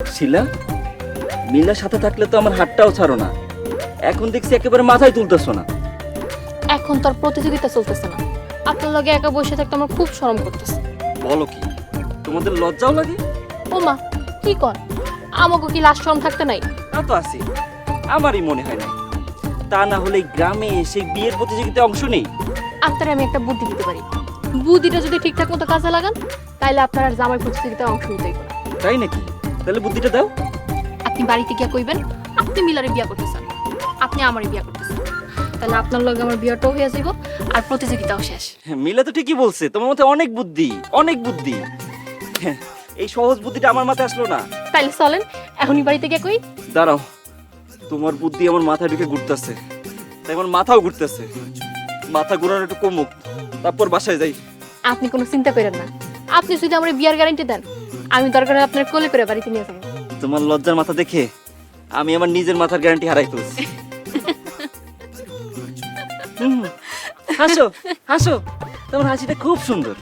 শিলা Miller সাথে থাকলে তো আমার হাতটাও ছাড়ো না। এখন দেখছি একেবারে মাথায় তুলতেছো না। এখন প্রতিযোগিতা চলতেছে না। আপনার লগে একা বসে থাকতে আমার খুব শরম করতেছে। বলো কি তোমাদের লজ্জাও লাগে? ও মা কি কর? আমাকে কি লাশ শরম থাকতে নাই? তা তো আছে আমারই মনে হয় না তা না হলে গ্রামে এসে বিয়ের প্রতিযোগিতায় অংশ নেই? আপনার আমি একটা বুদ্ধি দিতে পারি। বুদ্ধিটা যদি ঠিকঠাক মতো কাজে লাগান তাহলে আপনার জামাই প্রতিযোগিতায় অংশ নিতেই তাই নাকি? তাহলে বুদ্ধিটা দাও। আপনি বাড়িতে গিয়া কইবেন আপনি মিলারে বিয়া করতেছেন। আপনি আমারই বিয়া করতেছেন। তাহলে আপনার লগে আমার বিয়াটাও হয়ে যাইব আর প্রতিযোগিতাও শেষ। হ্যাঁ, মিলা তো ঠিকই বলছে তোমার মধ্যে অনেক বুদ্ধি অনেক বুদ্ধি। হ্যাঁ, এই সহজ বুদ্ধিটা আমার মাথায় আসলো না। তাইলে চলেন এখনই বাড়িতে গিয়া কই। দাঁড়াও তোমার বুদ্ধি আমার মাথায় ঢুকে ঘুরতেছে তাই আমার মাথাও ঘুরতেছে। মাথা ঘুরানো একটু কমুক তারপর বাসায় যাই। আপনি কোনো চিন্তা করেন না। আপনি যদি আমার বিয়ার গ্যারান্টি দেন। আমি দরকার আপনার কোলে করে বাড়িতে নিয়ে যাব। তোমার লজ্জার মাথা দেখে আমি আমার নিজের মাথার গ্যারান্টি হারাই ফেলছি। হাসো হাসো। তোমার হাসিটা খুব সুন্দর।